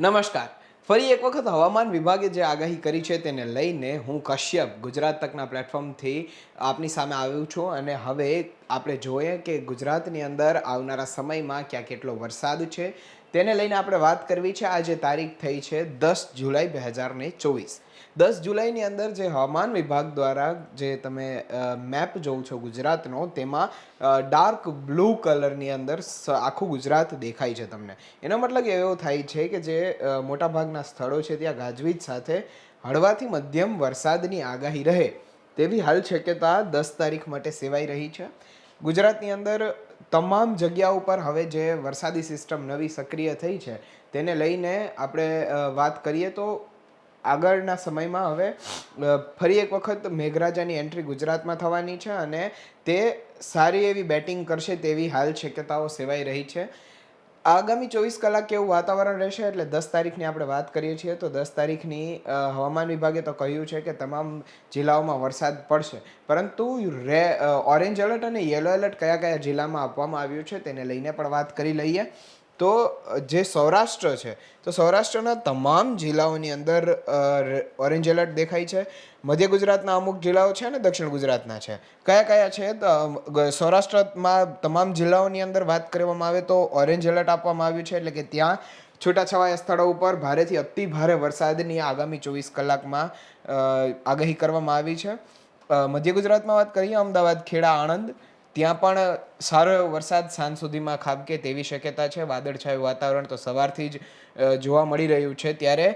નમસ્કાર. ફરી એક વખત હવામાન વિભાગે જે આગાહી કરી છે તેને લઈને હું કશ્યપ ગુજરાત તકના પ્લેટફોર્મથી આપની સામે આવ્યું છું અને હવે આપણે જોઈએ કે ગુજરાતની અંદર આવનારા સમયમાં ક્યાં કેટલો વરસાદ છે, તેને લઈને આપણે વાત કરવી છે. આજે તારીખ થઈ છે દસ જુલાઈ બે હજાર ને ચોવીસ. દસ જુલાઈની અંદર જે હવામાન વિભાગ દ્વારા જે તમે મેપ જોઉં છો ગુજરાતનો, તેમાં ડાર્ક બ્લુ કલરની અંદર આખું ગુજરાત દેખાય છે તમને. એનો મતલબ એવો થાય છે કે જે મોટાભાગના સ્થળો છે ત્યાં ગાજવીજ સાથે હળવાથી મધ્યમ વરસાદની આગાહી રહે. તેવી હાલ શક્યતા દસ તારીખ માટે સેવાઈ રહી છે. ગુજરાતની અંદર તમામ જગ્યા ઉપર હવે જે વરસાદી સિસ્ટમ નવી સક્રિય થઈ છે, તેને લઈને આપણે વાત કરીએ તો આગળના સમયમાં હવે ફરી એક વખત મેઘરાજાની એન્ટ્રી ગુજરાતમાં થવાની છે અને તે સારી એવી બેટિંગ કરશે તેવી હાલ શક્યતાઓ સેવાઈ રહી છે. આગામી ચોવીસ કલાક કેવું વાતાવરણ રહેશે એટલે દસ તારીખની આપણે વાત કરીએ છીએ. તો દસ તારીખની હવામાન વિભાગે તો કહ્યું છે કે તમામ જિલ્લાઓમાં વરસાદ પડશે. પરંતુ રે ઓરેન્જ એલર્ટ અને યલો એલર્ટ કયા કયા જિલ્લામાં આપવામાં આવ્યું છે તેને લઈને પણ વાત કરી લઈએ. તો જે સૌરાષ્ટ્ર છે, તો સૌરાષ્ટ્રના તમામ જિલ્લાઓની અંદર ઓરેન્જ એલર્ટ દેખાય છે. મધ્ય ગુજરાતના અમુક જિલ્લાઓ છે અને દક્ષિણ ગુજરાતના છે. કયા કયા છે? સૌરાષ્ટ્રમાં તમામ જિલ્લાઓની અંદર વાત કરવામાં આવે તો ઓરેન્જ એલર્ટ આપવામાં આવ્યું છે, એટલે કે ત્યાં છૂટાછવાયા સ્થળો ઉપર ભારેથી અતિ ભારે વરસાદની આગામી ચોવીસ કલાકમાં આગાહી કરવામાં આવી છે. મધ્ય ગુજરાતમાં વાત કરીએ, અમદાવાદ, ખેડા, આણંદ. ત્યાં પણ સારો એવો વરસાદ સાંજ સુધીમાં ખાબકે તેવી શક્યતા છે. વાદળછાયું વાતાવરણ તો સવારથી જ જોવા મળી રહ્યું છે. ત્યારે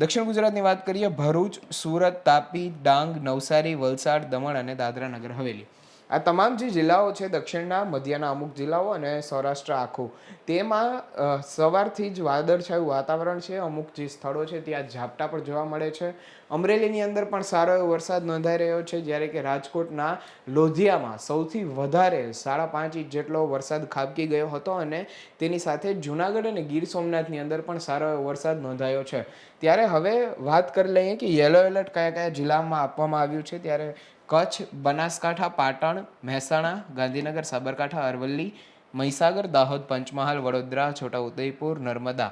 દક્ષિણ ગુજરાતની વાત કરીએ, ભરૂચ, સુરત, તાપી, ડાંગ, નવસારી, વલસાડ, દમણ અને દાદરા નગર હવેલી. આ તમામ જે જિલ્લાઓ છે, દક્ષિણના, મધ્યના અમુક જિલ્લાઓ અને સૌરાષ્ટ્ર આખું, તેમાં સવારથી જ વાદળછાયું વાતાવરણ છે. અમુક જે સ્થળો છે, ત્યાં ઝાપટા પણ જોવા મળે છે. અમરેલીની અંદર પણ સારો એવો વરસાદ નોંધાઈ રહ્યો છે, જ્યારે કે રાજકોટના લોધિયામાં સૌથી વધારે સાડા પાંચ ઇંચ જેટલો વરસાદ ખાબકી ગયો હતો અને તેની સાથે જુનાગઢ અને ગીર સોમનાથની અંદર પણ સારો એવો વરસાદ નોંધાયો છે. ત્યારે હવે વાત કરી લઈએ કે યલો એલર્ટ કયા કયા જિલ્લામાં આપવામાં આવ્યું છે, ત્યારે કચ્છ, બનાસકાંઠા, પાટણ, મહેસાણા, ગાંધીનગર, સાબરકાંઠા, અરવલ્લી, મહીસાગર, દાહોદ, પંચમહાલ, વડોદરા, છોટાઉદેપુર, નર્મદા.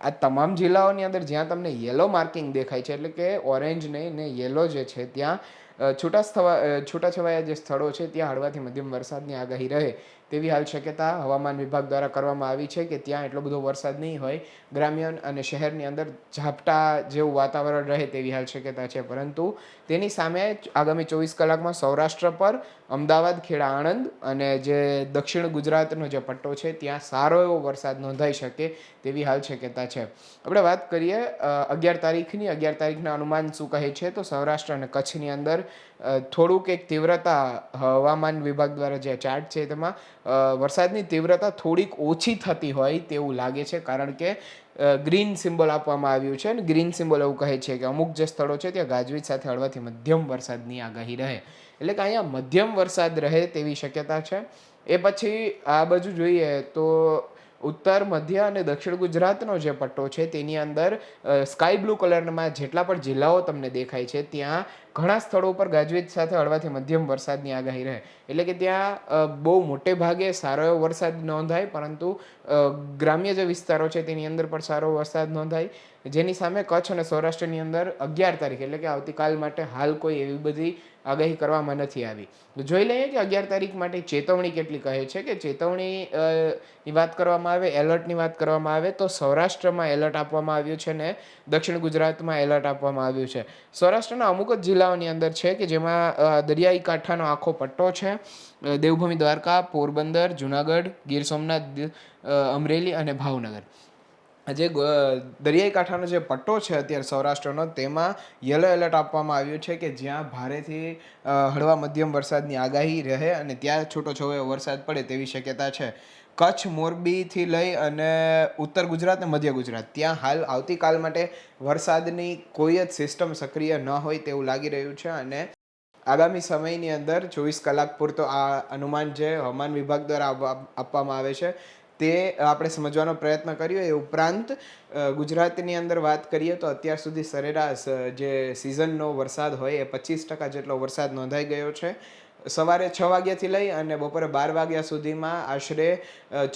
આ તમામ જિલ્લાઓની અંદર જ્યાં તમને યલો માર્કિંગ દેખાય છે, એટલે કે ઓરેન્જ નહીં, ને યલો જે છે ત્યાં છૂટા સ્થવા અ, છૂટાછવાયા જે સ્થળો છે ત્યાં હળવાથી મધ્યમ વરસાદની આગાહી રહે તેવી હાલ શક્યતા હવામાન વિભાગ દ્વારા કરવામાં આવી છે કે ત્યાં એટલો બધો વરસાદ નહીં હોય. ગ્રામ્ય અને શહેરની અંદર ઝાપટા જેવું વાતાવરણ રહે તેવી હાલ શક્યતા છે. પરંતુ તેની સામે આગામી ચોવીસ કલાકમાં સૌરાષ્ટ્ર પર અમદાવાદ ખેડા આણંદ અને જે દક્ષિણ ગુજરાતનો જે પટ્ટો છે ત્યાં સારો એવો વરસાદ નોંધાઈ શકે તેવી હાલ શક્યતા છે. આપણે વાત કરીએ અગિયાર તારીખની. અગિયાર તારીખના અનુમાન શું કહે છે? તો સૌરાષ્ટ્ર અને કચ્છની અંદર થોડુંક એક તીવ્રતા હવામાન વિભાગ દ્વારા જે ચાર્ટ છે તેમાં વરસાદની તીવ્રતા થોડીક ઓછી થતી હોય તેવું લાગે છે કારણ કે ગ્રીન સિમ્બોલ આપવામાં આવ્યું છે અને ગ્રીન સિમ્બોલ એવું કહે છે કે અમુક જે સ્થળો છે ત્યાં ગાજવીજ સાથે હળવાથી મધ્યમ વરસાદની આગાહી રહે. એટલે કે અહીંયા મધ્યમ વરસાદ રહે તેવી શક્યતા છે. એ પછી આ બાજુ જોઈએ તો ઉત્તર, મધ્ય અને દક્ષિણ ગુજરાતનો જે પટ્ટો છે, તેની અંદર સ્કાય બ્લુ કલરમાં જેટલા પણ જિલ્લાઓ તમને દેખાય છે, ત્યાં ઘણા સ્થળો ઉપર ગાજવીજ સાથે હળવાથી મધ્યમ વરસાદની આગાહી રહે. એટલે કે ત્યાં બહુ મોટે ભાગે સારો એવો વરસાદ નોંધાય, પરંતુ ગ્રામ્ય જે વિસ્તારો છે, તેની અંદર પણ સારો વરસાદ નોંધાય. જેની સામે કચ્છ અને સૌરાષ્ટ્રની અંદર અગિયાર તારીખ એટલે કે આવતીકાલ માટે હાલ કોઈ એવી બધી આગાહી કરવામાં નથી આવી. તો જોઈ લઈએ કે અગિયાર તારીખ માટે ચેતવણી કેટલી કહે છે કે ચેતવણી ની વાત કરવામાં આવે એલર્ટની વાત કરવામાં આવે, તો સૌરાષ્ટ્રમાં એલર્ટ આપવામાં આવ્યું છે ને દક્ષિણ ગુજરાતમાં એલર્ટ આપવામાં આવ્યું છે. સૌરાષ્ટ્રના અમુક જ જિલ્લાઓની અંદર છે કે જેમાં દરિયાઈ કાંઠાનો આખો પટ્ટો છે. દેવભૂમિ દ્વારકા, પોરબંદર, જુનાગઢ, ગીર સોમનાથ અમરેલી અને ભાવનગર. જે દરિયાઈ કાંઠાનો જે પટ્ટો છે અત્યારે સૌરાષ્ટ્રનો, તેમાં યલો એલર્ટ આપવામાં આવ્યું છે કે જ્યાં ભારેથી હળવા મધ્યમ વરસાદની આગાહી રહે અને ત્યાં છૂટો છવાયો વરસાદ પડે તેવી શક્યતા છે. કચ્છ, મોરબીથી લઈ અને ઉત્તર ગુજરાત અને મધ્ય ગુજરાત, ત્યાં હાલ આવતીકાલ માટે વરસાદની કોઈ જ સિસ્ટમ સક્રિય ન હોય તેવું લાગી રહ્યું છે અને આગામી સમયની અંદર ચોવીસ કલાક પૂરતો આ અનુમાન જે હવામાન વિભાગ દ્વારા આપવામાં આવે છે તે આપણે સમજવાનો પ્રયત્ન કર્યો એ ઉપરાંત ગુજરાતની અંદર વાત કરીએ તો અત્યાર સુધી સરેરાશ જે સિઝનનો વરસાદ હોય એ પચીસ ટકા જેટલો વરસાદ નોંધાઈ ગયો છે. સવારે છ વાગ્યાથી લઈ અને બપોરે બાર વાગ્યા સુધીમાં આશરે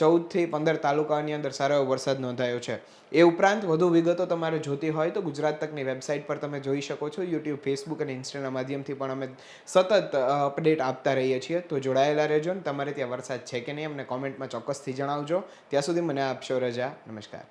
ચૌદથી પંદર તાલુકાની અંદર સારો એવો વરસાદ નોંધાયો છે. એ ઉપરાંત વધુ વિગતો તમારે જોતી હોય તો ગુજરાત તકની વેબસાઇટ પર તમે જોઈ શકો છો, યુટ્યુબ, ફેસબુક અને ઇન્સ્ટાના માધ્યમથી પણ અમે સતત અપડેટ આપતા રહીએ છીએ. તો જોડાયેલા રહેજો ને તમારે ત્યાં વરસાદ છે કે નહીં અમને કોમેન્ટમાં ચોક્કસથી જણાવજો. ત્યાં સુધી મને આપશો રજા. નમસ્કાર.